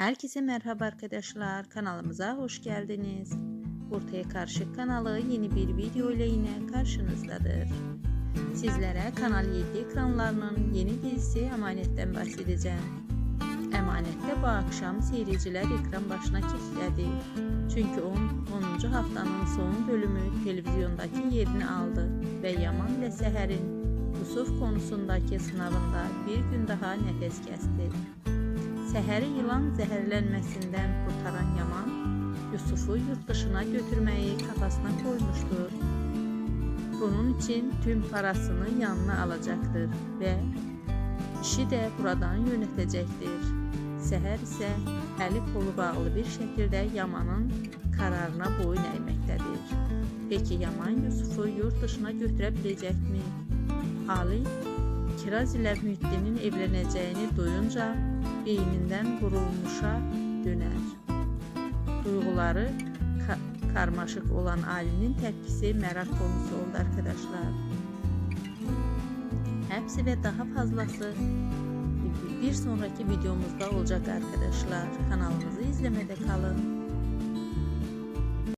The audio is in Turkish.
Herkese merhaba arkadaşlar. Kanalımıza hoş geldiniz. Ortaya Karşı kanalı yeni bir video ile yine karşınızdadır. Sizlere Kanal 7 ekranlarının yeni dizisi Emanet'ten bahsedeceğim. Emanet'te bu akşam seyirciler ekran başına kilitledi. Çünkü 10. haftanın son bölümü televizyondaki yerini aldı ve Yaman ile Seher'in Yusuf konusundaki sınavında bir gün daha nefes kesti. Seher'i yılan zehirlenmesinden kurtaran Yaman, Yusuf'u yurt dışına götürmeyi kafasına koymuştur. Bunun için tüm parasını yanına alacaktır ve işi de buradan yönetecektir. Seher ise eli kolu bağlı bir şekilde Yaman'ın kararına boyun eğmektedir. Peki Yaman Yusuf'u yurt dışına götürebilecek mi? Ali, Kiraz ile Mühittin'in evleneceğini duyunca beyninden vurulmuşa döner. Duyguları ka- karmaşık olan Ali'nin tepkisi merak konusu oldu arkadaşlar. Hepsi ve daha fazlası bir sonraki videomuzda olacak arkadaşlar. Kanalımızı izlemede kalın.